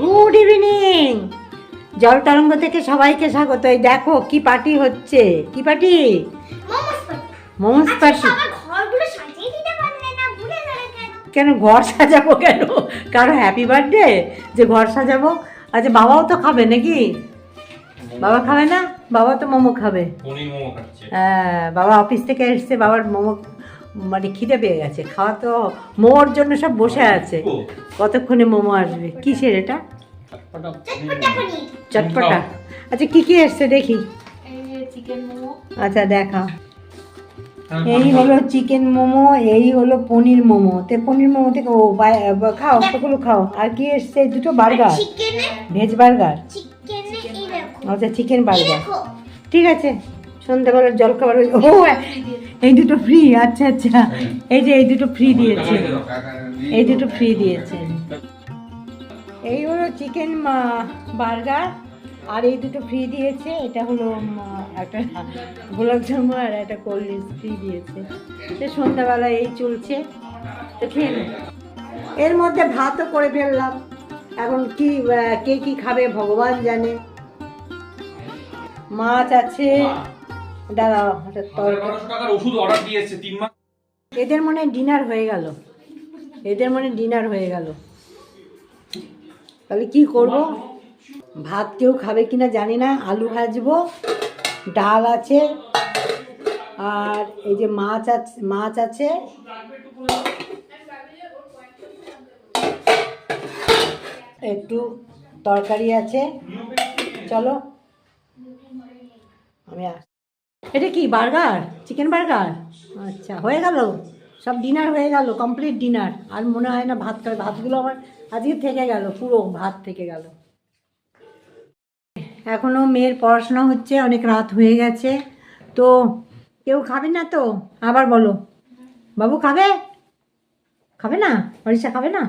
Good evening জল তরঙ্গ থেকে সবাইকে স্বাগত। এই দেখো কি পার্টি হচ্ছে। কি পার্টি? মোমোস পার্টি আচ্ছা পার্টি সবার ঘরগুলো সাজিয়ে দিতে পারলে না? ভুলে গেলে কেন? কেন ঘর সাজাবো কেন? কারও হ্যাপি বার্থডে যে ঘর সাজাবো? আচ্ছা বাবাও তো খাবে নাকি? বাবা খাবে। না? বাবা তো মোমো খাবে। হ্যাঁ বাবা অফিস থেকে এসছে বাবার মোমো মানে খিদে পেয়ে গেছে খাওয়া তো মোমোর জন্য সব বসে আছে। কতক্ষণে মোমো আসবে? কিসের এটা? চটপটা। চটপটা পনির। চটপটা। আচ্ছা কি কি এসছে দেখি। Chicken momo. আচ্ছা দেখা। হ্যাঁ, এই হলো চিকেন মোমো এই হলো পনির মোমো। তে পনির মোমো থেকে ও বাই- খাও সেগুলো খাও। আর কি এসছে? দুটো বার্গার। Veg burger. চিকেনে আচ্ছা চিকেন বার্গার। ঠিক আছে। সন্ধ্যাবেলার জল খাবার ও এই দুটো ফ্রি আচ্ছা আচ্ছা। এই যে এই দুটো ফ্রি দিয়েছে। এই দুটো ফ্রি দিয়েছে। এই হলো চিকেন বার্গার আর এই দুটো ফ্রি দিয়েছে। এটা হলো একটা গোলাপ জামু আর একটা কোল্ড ড্রিঙ্কস ফ্রি দিয়েছে। সে সন্ধ্যাবেলা এই চলছে। তো খেয়ে এর মধ্যে ভাতও করে ফেললাম। এখন কি কে কি খাবে ভগবান জানে। মাছ আছে। দাঁড়াও একটা টাকার ওষুধ অর্ডার দিয়েছে তিন মাস। এদের মনে ডিনার হয়ে গেল। এদের মনে ডিনার হয়ে গেল। তাহলে কি করব? ভাত কেউ খাবে কিনা জানি না আলু ভাজবো ডাল আছে আর এই যে মাছ আছে মাছ আছে। একটু তরকারি আছে। চলো। আমি এটা কি বার্গার? Chicken burger? আচ্ছা হয়ে গেল। সব ডিনার হয়ে গেল কমপ্লিট ডিনার আর মনে হয় না ভাত খাবে। ভাতগুলো আমার আজকে থেকে গেল পুরো ভাত থেকে গেল। এখনও মেয়ের পড়াশোনা হচ্ছে অনেক রাত হয়ে গেছে। তো কেউ খাবে না তো? আবার বলো। বাবু খাবে? খাবে না? অরিষা খাবে না?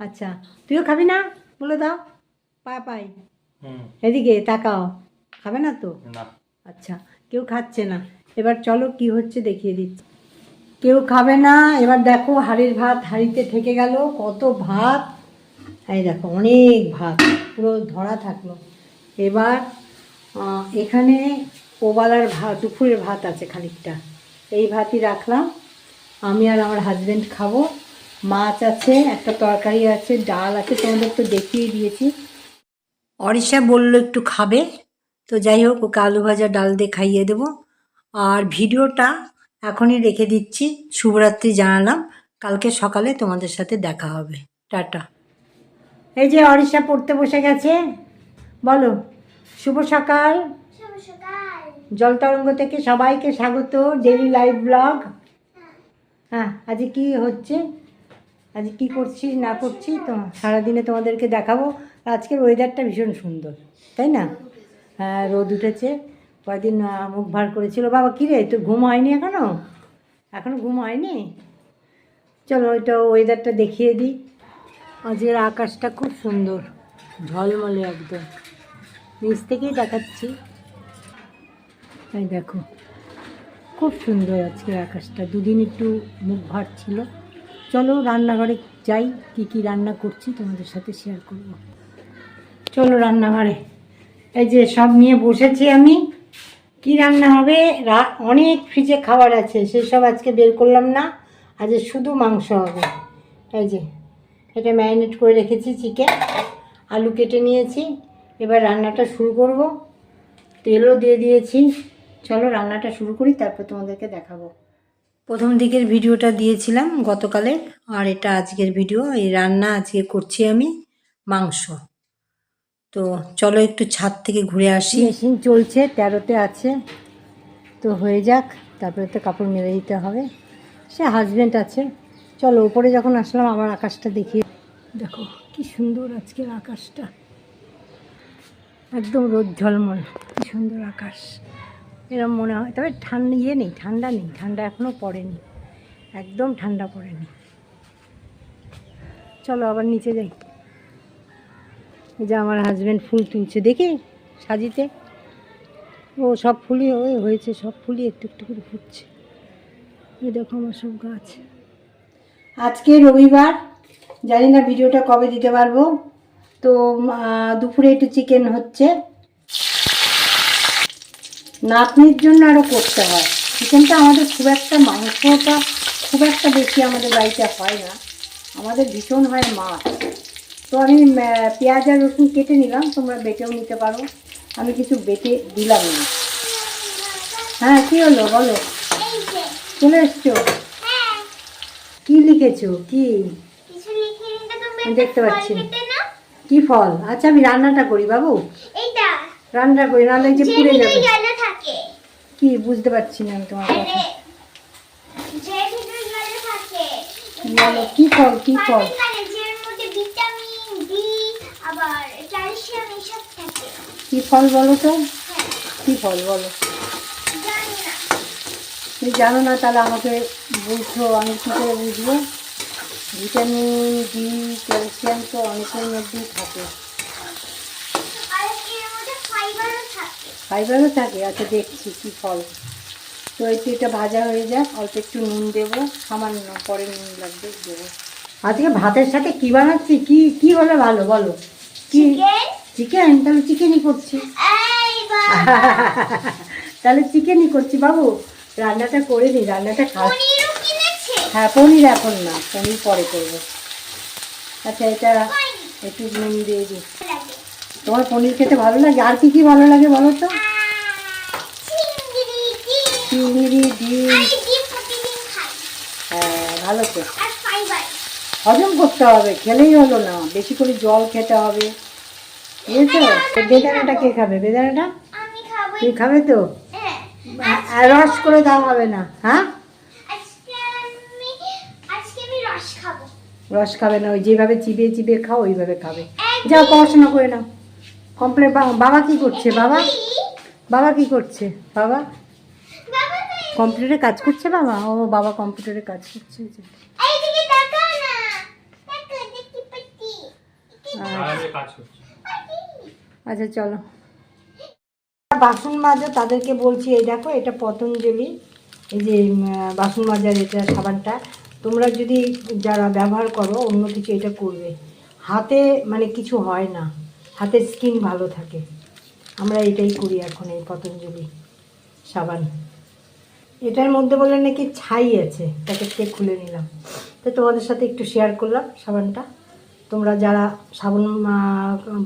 আচ্ছা তুইও খাবি না? বলে দাও। পায় পাই এদিকে তাকাও। খাবে না তো? না। আচ্ছা কেউ খাচ্ছে না। এবার চলো কি হচ্ছে দেখিয়ে দিচ্ছি কেউ খাবে না। এবার দেখো হাড়ির ভাত হাঁড়িতে থেকে গেল। কত ভাত। এই দেখো, অনেক ভাত। পুরো ধরা থাকল। এবার এখানে ওবালার ভাত দুপুরের ভাত আছে খানিকটা। এই ভাতই রাখলাম। আমি আর আমার হাজব্যান্ড খাব। মাছ আছে, একটা তরকারি আছে, ডাল আছে, তোমাদের তো দেখিয়ে দিয়েছি। অরিষা বলল একটু খাবে। তো যাই হোক ওকে আলু ভাজা ডাল দিয়ে খাইয়ে দেবো। আর ভিডিওটা এখনই রেখে দিচ্ছি শুভরাত্রি জানালাম। কালকে সকালে তোমাদের সাথে দেখা হবে। টাটা। এই যে অরিষা পড়তে বসে গেছে বলো শুভ সকাল। শুভ সকাল। জলতরঙ্গ থেকে সবাইকে স্বাগত ডেলি লাইভ ব্লগ হ্যাঁ আজকে কি হচ্ছে? আজ কি করছি না করছি তো সারাদিনে তোমাদেরকে দেখাবো। আজকের ওয়েদারটা ভীষণ সুন্দর তাই না? হ্যাঁ রোদ উঠেছে। কয়েকদিন মুখ ভার করেছিল। বাবা, কী রে, তোর ঘুম হয়নি এখনও? এখনও ঘুম হয়নি? চলো, ওইটা ওয়েদারটা দেখিয়ে দিই। আজকের আকাশটা খুব সুন্দর, ঝলমলে একদম। নিচ থেকেই দেখাচ্ছি। এই দেখো, খুব সুন্দর আজকের আকাশটা। দুদিন একটু মুখ ভার ছিল। চলো, রান্নাঘরে যাই, কি কি রান্না করছি তোমাদের সাথে শেয়ার করব। চলো, রান্নাঘরে। এই যে সব নিয়ে বসেছি আমি। কি রান্না হবে? অনেক ফ্রিজে খাবার আছে সেসব আজকে বের করলাম না। আজ শুধু মাংস হবে। এই যে, এটা ম্যারিনেট করে রেখেছি চিকেন আলু কেটে নিয়েছি। এবার রান্নাটা শুরু করব। তেলও দিয়ে দিয়েছি। চলো রান্নাটা শুরু করি, তারপর তোমাদেরকে দেখাবো। প্রথম দিকের ভিডিওটা দিয়েছিলাম গতকালে আর এটা আজকের ভিডিও। এই রান্না আজকে করছি আমি মাংস। তো চলো একটু ছাদ থেকে ঘুরে আসি। মেশিন চলছে, তেরোতে আছে। তো হয়ে যাক, তারপরে তো কাপড় মেলে দিতে হবে। সে হাজব্যান্ড আছে। চলো, উপরে যখন আসলাম, আবার আকাশটা দেখিয়ে দেখো, কি সুন্দর আজকের আকাশটা। একদম রোদ ঝলমল, কি সুন্দর আকাশ। এরম মনে হয়, তবে ঠান্ডা ইয়ে নেই, ঠান্ডা নেই, ঠান্ডা এখনও পড়েনি। একদম ঠান্ডা পড়েনি। চলো, আবার নিচে যাই। যে আমার হাজব্যান্ড ফুল তুলছে, দেখি সাজিতে। ও সব ফুলই হয়েছে, সব ফুলই একটু একটু করে ফুটছে। এই দেখো আমার সব গাছ। আজকে রবিবার, জানি না ভিডিওটা কবে দিতে পারব। তো দুপুরে একটু চিকেন হচ্ছে। নাতনির জন্য আরও করতে হয়। চিকেনটা আমাদের খুব একটা মাংসটা খুব একটা বেশি আমাদের বাড়িতে হয় না। আমাদের ভীষণ হয় মাছ। তো আমি পেঁয়াজ আর রসুন কেটে নিলাম, তোমরা বেটেও নিতে পারো। আমি কিছু বেটে দিলাম না। হ্যাঁ কী হলো বলো? চলে এসছো? কি লিখেছো? কি? দেখতে পাচ্ছি। কি ফল? আচ্ছা আমি রান্নাটা করি বাবু। রান্না করি রান্না যে পুড়ে যাবে। কি? বুঝতে পারছি না আমি তোমার কথা। কি ফল? কি ফল পানি খালে যের মধ্যে ভিটামিন ডি আবার ক্যালসিয়াম এসব থাকে কি ফল বলো তো? হ্যাঁ। কি ফল বলো? তুমি জানো না তাহলে আমাকে বুঝছ আমি কী করে বুঝব? ভিটামিন ডি ক্যালসিয়াম তো অনেকের মধ্যেই থাকে। ফাইবারও থাকে। আচ্ছা দেখছি কি ফল। তো একটু এটা ভাজা হয়ে যাক অল্প একটু নুন দেবো সামান্য পরে নুন লাগবে দেবো। আজকে ভাতের সাথে কি বানাচ্ছি? কি কি হলে ভালো বলো? কি? চিকেন তাহলে চিকেনই করছি। তাহলে চিকেনই করছি। বাবু রান্নাটা করে নি রান্নাটা খা। হ্যাঁ পনির এখন না পনির পরে করব। আচ্ছা এটা একটু নুন দিয়ে দিই। তোমার পনির খেতে ভালো লাগে? আর কি কি ভালো লাগে বলো তো? চিংড়ি ডিম। হ্যাঁ ভালো তো। হজম করতে হবে খেলেই হলো না। বেশি করে জল খেতে হবে। বুঝেছ বেদানাটা কে খাবে? বেদানাটা? আমি তুই খাবে তো? হ্যাঁ। আর রস করে দাও হবে না হ্যাঁ? আজকে আমি আজকে আমি রস খাবে। না ওই যেভাবে চিবিয়ে চিবিয়ে খাও ওইভাবে খাবে। যাও পড়াশোনা করে নাও। কমপ্লিট বাবা কি করছে? বাবা? বাবা কি করছে? বাবা? বাবা কম্পিউটারে কাজ করছে বাবা? ও বাবা কম্পিউটারে কাজ করছে এই যে। আচ্ছা চলো। বাসন মাজা, তাদেরকে বলছি, এই দেখো, এটা পতঞ্জলি। এই যে বাসন মাজার এটা সাবানটা। তোমরা যদি যারা ব্যবহার করো, অন্য কিছু এটা করবে। হাতে মানে কিছু হয় না। হাতের স্কিন ভালো থাকে। আমরা এটাই করি এখন, এই পতঞ্জলি সাবান। এটার মধ্যে বলে নাকি ছাই আছে প্যাকেট থেকে খুলে নিলাম। তো তোমাদের সাথে একটু শেয়ার করলাম সাবানটা। তোমরা যারা সাবান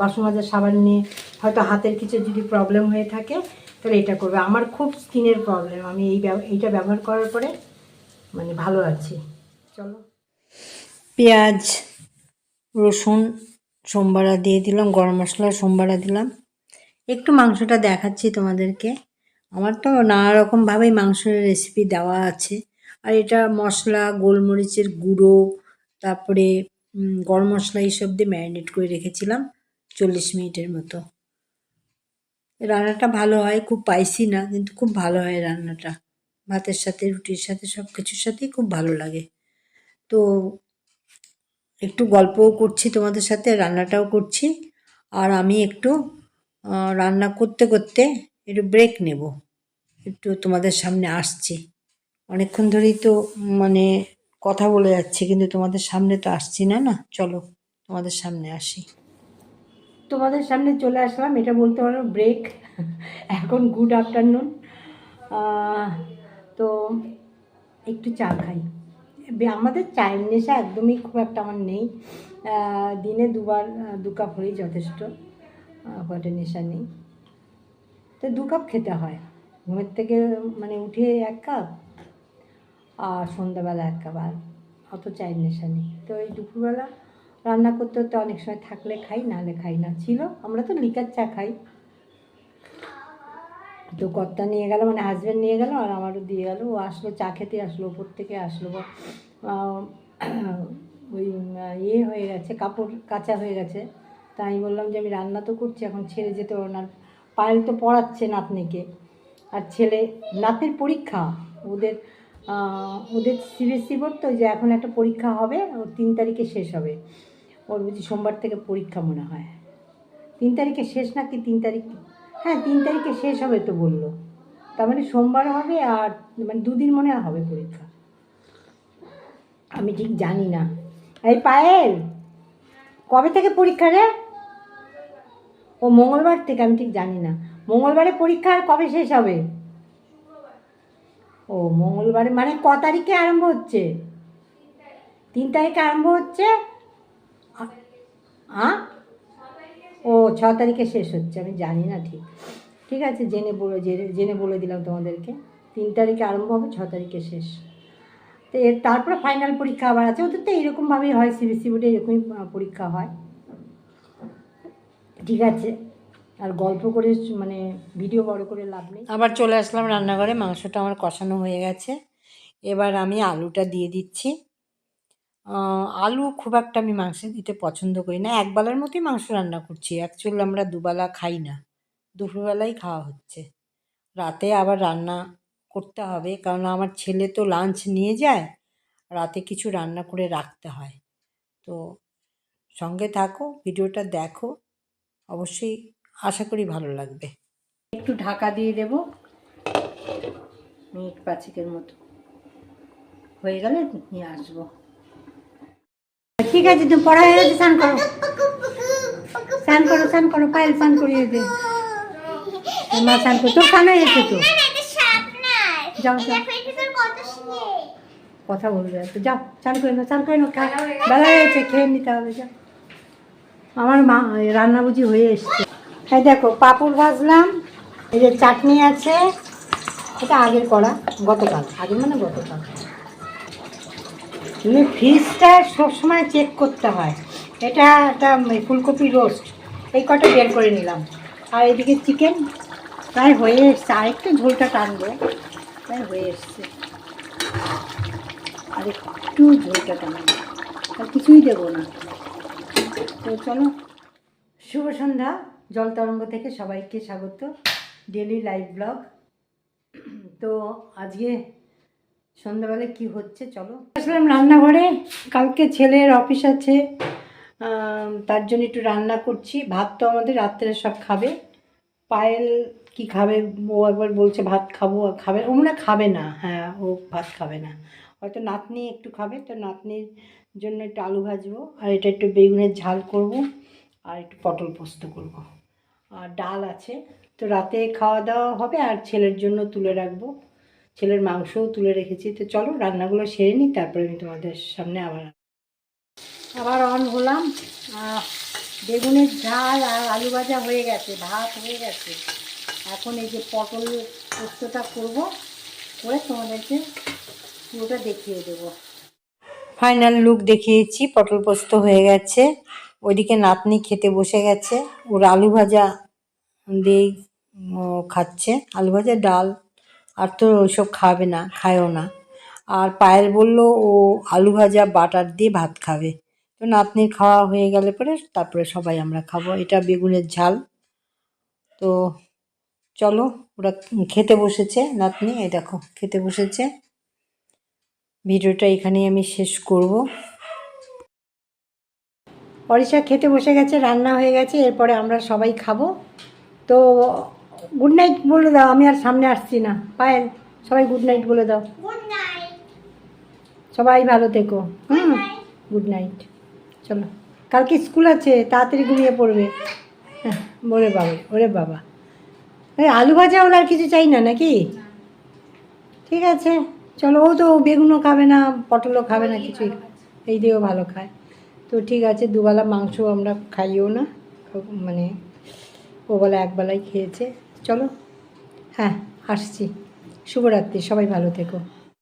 বাসন মাজার সাবান নিয়ে হয়তো হাতের কিছু যদি প্রবলেম হয়ে থাকে, তাহলে এটা করবে। আমার খুব স্কিনের প্রবলেম আমি এই এইটা ব্যবহার করার পরে মানে ভালো আছি। চলো। পেঁয়াজ, রসুন সোমবারা দিয়ে দিলাম, গরম মশলা সোমবারা দিলাম। একটু মাংসটা দেখাচ্ছি তোমাদেরকে। আমার তো নানা রকমভাবেই মাংসের রেসিপি দেওয়া আছে। আর এটা মশলা, গোলমরিচের গুঁড়ো, তারপরে গরম মশলা এইসব দিয়ে ম্যারিনেট করে রেখেছিলাম চল্লিশ মিনিটের মতো। রান্নাটা ভালো হয়, খুব পাইসি না, কিন্তু খুব ভালো হয় রান্নাটা। ভাতের সাথে, রুটির সাথে, সব কিছুর সাথেই খুব ভালো লাগে। তো একটু গল্পও করছি তোমাদের সাথে, রান্নাটাও করছি। আর আমি একটু রান্না করতে করতে একটু ব্রেক নেব। একটু তোমাদের সামনে আসছি। অনেকক্ষণ ধরেই তো মানে কথা বলে যাচ্ছি, কিন্তু তোমাদের সামনে তো আসছি না না? চলো, তোমাদের সামনে আসি। তোমাদের সামনে চলে আসলাম, এটা বলতে পারো ব্রেক এখন গুড আফটারনুন তো একটু চা খাই। আমাদের চায়ের নেশা একদমই খুব একটা আমার নেই। দিনে দুবার দু কাপ হলেই যথেষ্ট। হোয়াটের নেশা নেই। তো দু কাপ খেতে হয়। ঘুমের থেকে মানে উঠে এক কাপ আর সন্ধ্যাবেলা এক কাপ আর অত চায়ের নেশা নেই। তো এই দুপুরবেলা রান্না করতে করতে অনেক সময় থাকলে খাই, নাহলে খাই না। ছিল, আমরা তো লিকার চা খাই। তো কর্তা নিয়ে গেল মানে হাজব্যান্ড নিয়ে গেল, আর আমারও দিয়ে গেল। ও আসলো, চা খেতে আসলো, ওপর থেকে আসলো। ওই ইয়ে হয়ে গেছে, কাপড় কাঁচা হয়ে গেছে। তাই আমি বললাম যে, আমি রান্না তো করছি, এখন ছেড়ে যেতে পারব না। পায়েল তো পড়াচ্ছে নাতনিকে। আর ছেলে, নাতনির পরীক্ষা, ওদের ওদের সিবিএসসি বোর্ড তো যে এখন একটা পরীক্ষা হবে, ওর তিন তারিখে শেষ হবে। ওর বুঝি সোমবার থেকে পরীক্ষা মনে হয়। তিন তারিখে শেষ নাকি তিন তারিখ? হ্যাঁ তিন তারিখে শেষ হবে তো বলল। তার মানে সোমবার হবে আর মানে দুদিন মনে হবে পরীক্ষা। আমি ঠিক জানি না। এই পায়েল, কবে থেকে পরীক্ষা রে? ও মঙ্গলবার থেকে, আমি ঠিক জানি না। মঙ্গলবারে পরীক্ষা আর কবে শেষ হবে? ও, মঙ্গলবারে মানে ক তারিখে আরম্ভ হচ্ছে? তিন তারিখে আরম্ভ হচ্ছে? হ্যাঁ ও, ছ তারিখে শেষ হচ্ছে, আমি জানি না ঠিক। ঠিক আছে, জেনে বলে জেনে বলে দিলাম তোমাদেরকে। তিন তারিখে আরম্ভ হবে, ছ তারিখে শেষ। তো এর, তারপরে ফাইনাল পরীক্ষা আবার আছে, ওদের তো এরকমভাবেই হয় সিবিসি বোর্ডে এরকমই পরীক্ষা হয়। ঠিক আছে। আর গল্প করে মানে ভিডিও বড় করে লাভ নেই। আবার চলে আসলাম রান্নাঘরে, মাংসটা আমার কষানো হয়ে গেছে। এবার আমি আলুটা দিয়ে দিচ্ছি। আলু খুব একটা আমি মাংসে দিতে পছন্দ করি না। একবেলার মতোই মাংস রান্না করছি। অ্যাকচুয়ালি আমরা দুবেলা খাই না। দুপুরবেলাই খাওয়া হচ্ছে। রাতে আবার রান্না করতে হবে, কারণ আমার ছেলে তো লাঞ্চ নিয়ে যায়, রাতে কিছু রান্না করে রাখতে হয়। তো সঙ্গে থাকো, ভিডিওটা দেখো। অবশ্যই আশা করি ভালো লাগবে। একটু ঢাকা দিয়ে দেব। মিনিট পাঁচেকের মতো। হয়ে গেলে নিয়ে আসব। ঠিক আছে, তুমি পড়া হয়ে স্নান করো। স্নান করো স্নান করো, পায়েল স্নান করিয়ে দে। মা স্নান করো তোর স্নান গেছে তো? যাও কথা বলবে তো যাও চান করে নাও চান করে নাও বেলা হয়েছে খেয়ে নিতে হবে, যাও। আমার মা রান্না বুঝি হয়ে এসছে। হ্যাঁ দেখো, পাঁপড় ভাজলাম, এই যে চাটনি আছে, এটা আগের করা গতকাল, আগের মানে গতকাল। তুমি ফ্রিজটা সবসময় চেক করতে হয়। এটা একটা ফুলকপি রোস্ট এই কটা বের করে নিলাম। আর এদিকে চিকেন প্রায় হয়ে এসছে, আরেকটু ঝোলটা টানবো, প্রায় হয়ে এসছে। আর একটু ঝোলটা টানাবো, আর কিছুই দেবো না। তো চলো, শুভ সন্ধ্যা। জল তরঙ্গ থেকে সবাইকে স্বাগত। ডেলি লাইভ ব্লগ তো আজকে সন্ধ্যাবেলায় কি হচ্ছে চলো। আসলাম রান্নাঘরে। কালকে ছেলের অফিস আছে। তার জন্য একটু রান্না করছি। ভাত তো আমাদের রাত্রে সব খাবে। পায়েল কি খাবে? ও একবার বলছে ভাত খাব, খাবে ও মনে খাবে না। হ্যাঁ ও ভাত খাবে না। হয়তো নাতনি একটু খাবে। তো নাতনির জন্য একটু আলু ভাজবো। আর এটা একটু বেগুনের ঝাল করব। আর একটু পটল পোস্ত করব। আর ডাল আছে। তো রাতে খাওয়া দাওয়া হবে আর ছেলের জন্য তুলে রাখব। ছেলের মাংসও তুলে রেখেছি। তো চলো রান্নাগুলো সেরে নিই, তারপরে আমি তোমাদের সামনে আবার আবার অন হলাম। বেগুনের ঝাল আর আলু ভাজা হয়ে গেছে, ভাত হয়ে গেছে। এখন এই যে পটল পোস্তটা করব, করে তোমাদেরকে পুরোটা দেখিয়ে দেবো। ফাইনাল লুক দেখিয়েছি, পটল পোস্ত হয়ে গেছে। ওইদিকে নাতনি খেতে বসে গেছে। ওর আলু ভাজা উম, খাচ্ছে। আলু ভাজা ডাল। আর তো ওইসব খাবে না খায়ও না। আর পায়েল বলল ও আলু ভাজা বাটার দিয়ে ভাত খাবে। তো নাতনির খাওয়া হয়ে গেলে পরে তারপরে সবাই আমরা খাব। এটা বেগুনের ঝাল। তো চলো ওরা খেতে বসেছে নাতনি এই দেখো খেতে বসেছে। ভিডিওটা এখানেই আমি শেষ করব। অরিষা খেতে বসে গেছে রান্না হয়ে গেছে এরপরে আমরা সবাই খাব। তো গুড নাইট বলে দাও আমি আর সামনে আসছি না। পায়েল সবাই গুড নাইট বলে দাও। সবাই ভালো থেকো। হুম? গুড নাইট চলো। কালকে স্কুল আছে তাড়াতাড়ি ঘুমিয়ে পড়বে। হ্যাঁ ওরে বাবা ওরে বাবা। এই আলু ভাজা হলে আর কিছু চাই না নাকি? ঠিক আছে। চলো ও তো বেগুনও খাবে না পটলও খাবে না কিছুই এই দিয়েও ভালো খায়। তো ঠিক আছে, দুবেলা মাংস আমরা খাইও না। মানে ওবেলা বেলা একবেলাই খেয়েছে। চলো হ্যাঁ আসছি। শুভরাত্রি, সবাই ভালো থেকো।